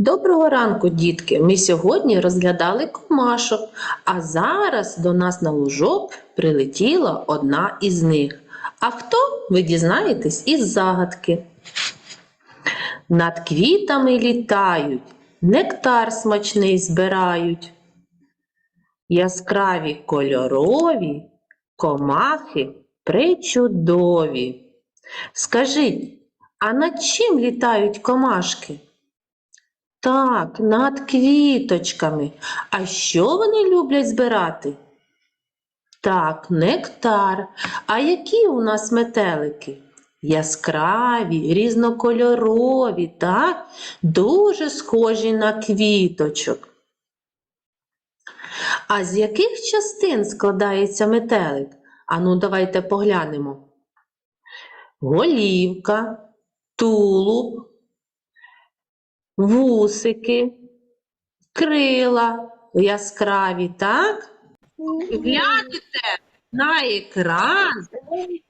Доброго ранку, дітки! Ми сьогодні розглядали комашок, а зараз до нас на лужок прилетіла одна із них. А хто ви дізнаєтесь із загадки? Над квітами літають, нектар смачний збирають. Яскраві кольорові, комахи причудові. Скажіть, а над чим літають комашки? Так, над квіточками. А що вони люблять збирати? Так, нектар. А які у нас метелики? Яскраві, різнокольорові, так? Дуже схожі на квіточок. А з яких частин складається метелик? Ану, давайте поглянемо. Голівка, тулуб, вусики, крила яскраві, так? Глянете на екран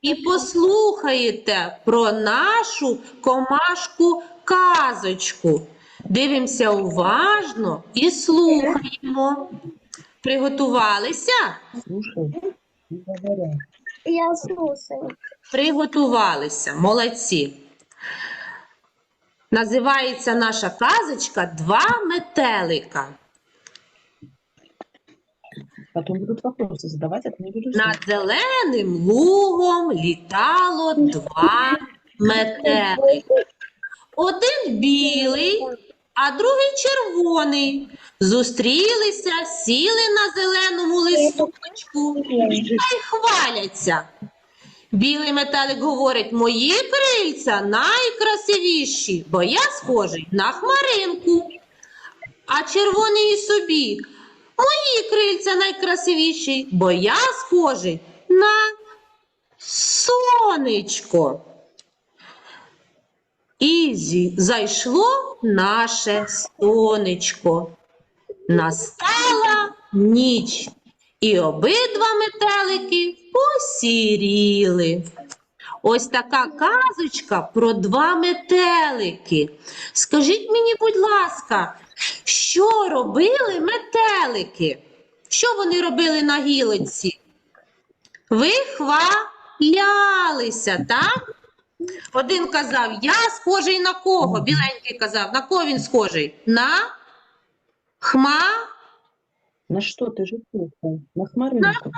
і послухаєте про нашу комашку казочку. Дивимося уважно і слухаємо. Приготувалися? Я слушаю. Приготувалися. Молодці. Називається наша казочка Два метелика. Потом будут вопросы задавать, а не будешь Над зеленим лугом літало два метелика. Один білий, а другий червоний. Зустрілися, сіли на зеленому листочку та й хваляться. Білий метелик говорить, мої крильця найкрасивіші, бо я схожий на хмаринку. А червоний собі, мої крильця найкрасивіші, бо я схожий на сонечко. І зайшло наше сонечко. Настала ніч, і обидва метелики посіріли. Ось така казочка про два метелики. Скажіть мені, будь ласка, що робили метелики? Що вони робили на гілочці? Вихвалялися, так? Один казав, я схожий на кого? Біленький казав, на кого він схожий? На хма На что ты же слушал? На хмаринку.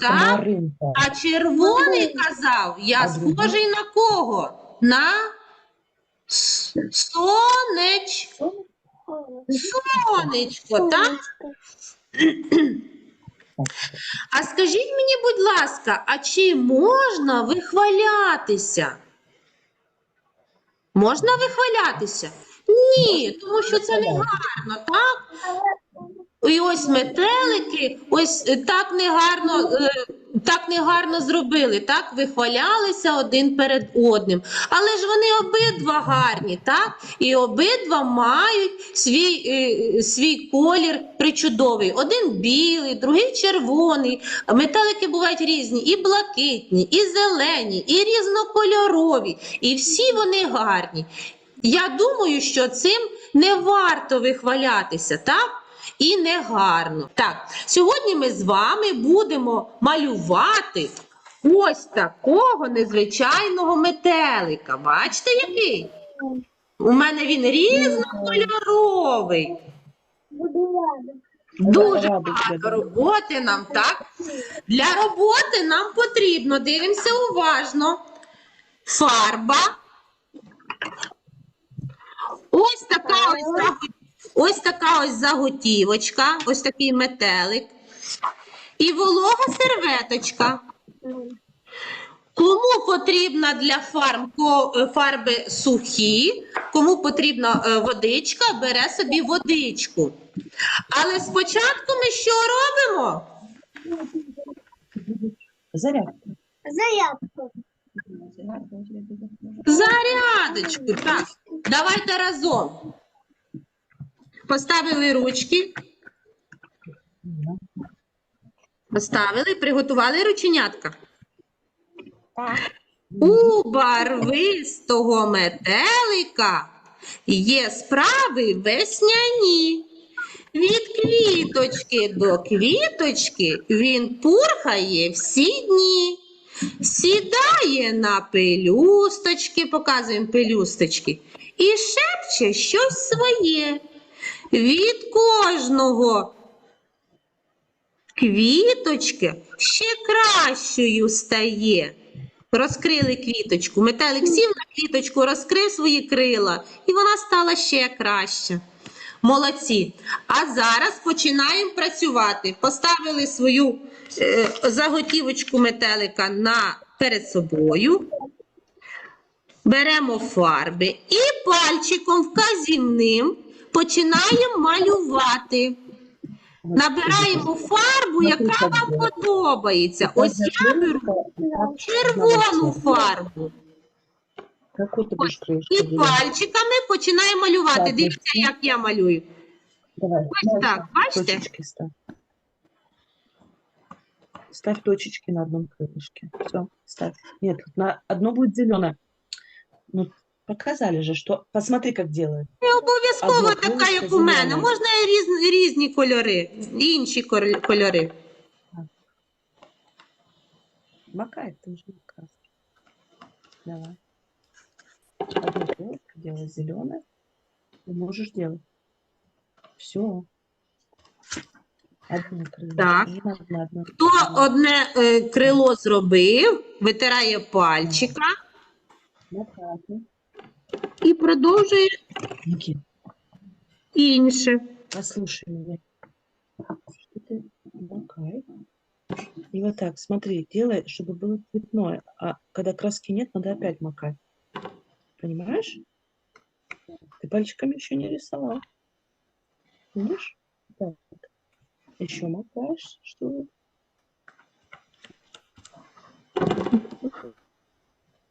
Так? Хмаринка. А червоний казав, я А схожий на кого? На сонеч... сонечко, так? А скажіть мені, будь ласка, а чи можна вихвалятися? Можна вихвалятися? Ні, тому що це не гарно, так? І ось метелики, ось е, так негарно, е, так негарно зробили, так? Вихвалялися один перед одним. Але ж вони обидва гарні, так? І обидва мають свій, е, свій колір причудовий. Один білий, другий червоний. Метелики бувають різні, і блакитні, і зелені, і різнокольорові. І всі вони гарні. Я думаю, що цим не варто вихвалятися, так? І не гарно. Так, сьогодні ми з вами будемо малювати ось такого незвичайного метелика. Бачите, який? У мене він різнокольоровий. Дуже багато роботи нам, так? Для роботи нам потрібно, дивимося уважно. Фарба. Ось така ось, заго- ось така ось заготівочка, ось такий метелик. І волога серветочка. Кому потрібна для фарм, е, фарби сухі, кому потрібна е, водичка, бере собі водичку. Але спочатку ми що робимо? Зарядка. Зарядку. Зарядочку. Так, давайте разом. Поставили ручки, поставили, приготували рученятка. Так. У барвистого метелика Є справи весняні. Від квіточки до квіточки він пурхає всі дні. Сідає на пелюсточки, показуємо пелюсточки, і шепче щось своє. Від кожного квіточки ще кращою стає. Розкрили квіточку. Метелик сів на квіточку, розкрив свої крила, і вона стала ще краща. Молодці. А зараз починаємо працювати. Поставили свою е, заготівочку метелика на, перед собою. Беремо фарби і пальчиком вказівним починаємо малювати. Набираємо фарбу, яка вам подобається. Ось я беру червону фарбу. Какой ты будешь крышку І делать? пальчиками починаємо малювати. Так, Дивіться, як я малюю. Давай, Ось давай, так, бачите? Точечки ставь. Ставь точечки на одном крылышке. Все, ставь. Нет, на одно будет зеленое. Ну, показали же, что... Посмотри, как делают. Не обов'язково Одна така, полоска як у мене. зелена. Можна і різні, різні кольори, інші кор- кольори. Макай, там же нет краски. Давай. Одну полоску делай зеленое. Ты можешь делать. Все. Одно крылышко. Так. Не надо на одно. Хто одне е, крило зробив, витирає пальчика Макай. і продовжує Никит, інше. Послушай меня. Что ты макай? И вот так, смотри, делай, чтобы было цветное. А когда краски нет, надо опять макать. Понимаешь? Ты пальчиками еще не рисовал. Видишь? Так. Еще макаешь, что?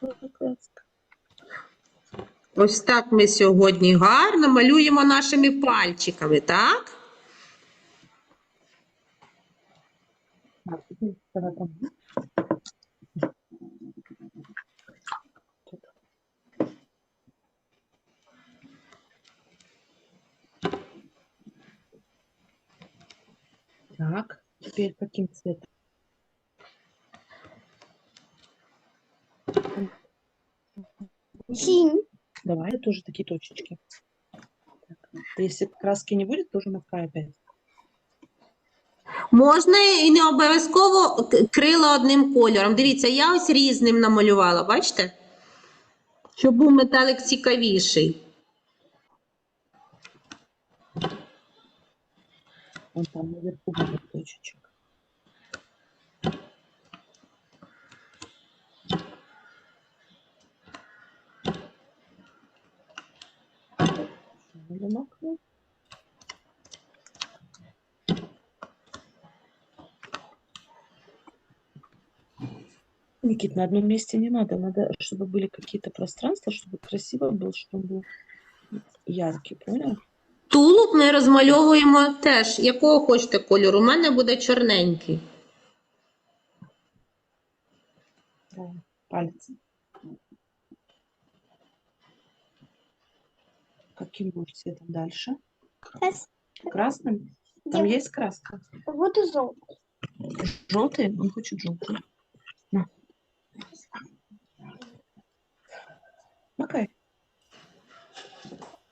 Вот краска. Ось так ми сьогодні гарно малюємо нашими пальчиками, так? Так, теперь каким цветом? Синь. Давай тоже такие точечки. Так. Если краски не будет, тоже макай опять. Можна і не обов'язково к- крила одним кольором. Дивіться, я ось різним намалювала, бачите? Щоб був метелик цікавіший. Вон там наверху будет точечек. Или макну? Никит, на одном месте не надо. Надо, чтобы были какие-то пространства, чтобы красиво был, чтобы он был яркий, понял? Тулуб ми розмальовуємо теж. Якого хочете кольору? У мене буде чорненький. Да, пальцы. Каким будет цветом дальше? Крас- Красным? Там Дев- есть краска? Вот и золото. Желтый? Он хочет желтый. На. Макай.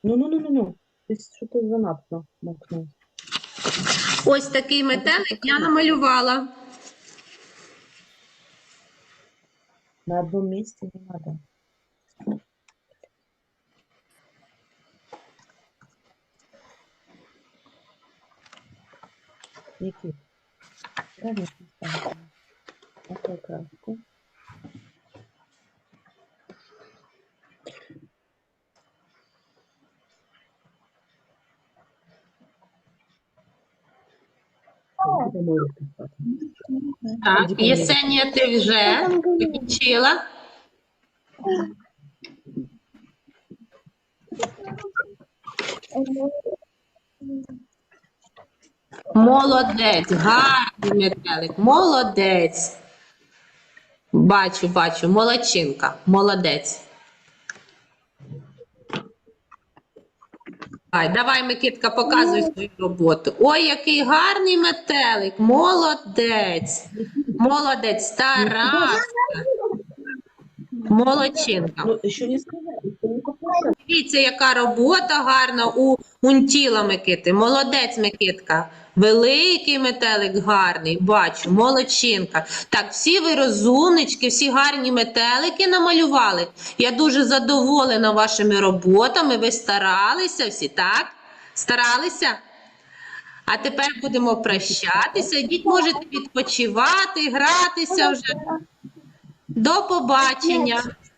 Ну-ну-ну-ну-ну. Ты что-то занадто макнул. Ось такий метелик я намалювала. На одном месте не надо. Никит, конечно, ставь. Какую краску? Так, Єсенія, ти вже закінчила. Молодець, гарний метелик, молодець. Бачу, бачу, молодчинка, молодець. Давай, давай, Микитка, показуй свою роботу. Ой, який гарний метелик. Молодець. Молодець, старався. Молодчинка. Ну, не сказали, еще не показали. Дивіться, яка робота гарна у Унтіла Микити. Молодець, Микитка. Великий метелик гарний, бачу, молодчинка. Так, всі ви розумнички, всі гарні метелики намалювали. Я дуже задоволена вашими роботами. Ви старалися всі, так? Старалися? А тепер будемо прощатися. Йдіть, можете відпочивати, гратися вже. До побачення.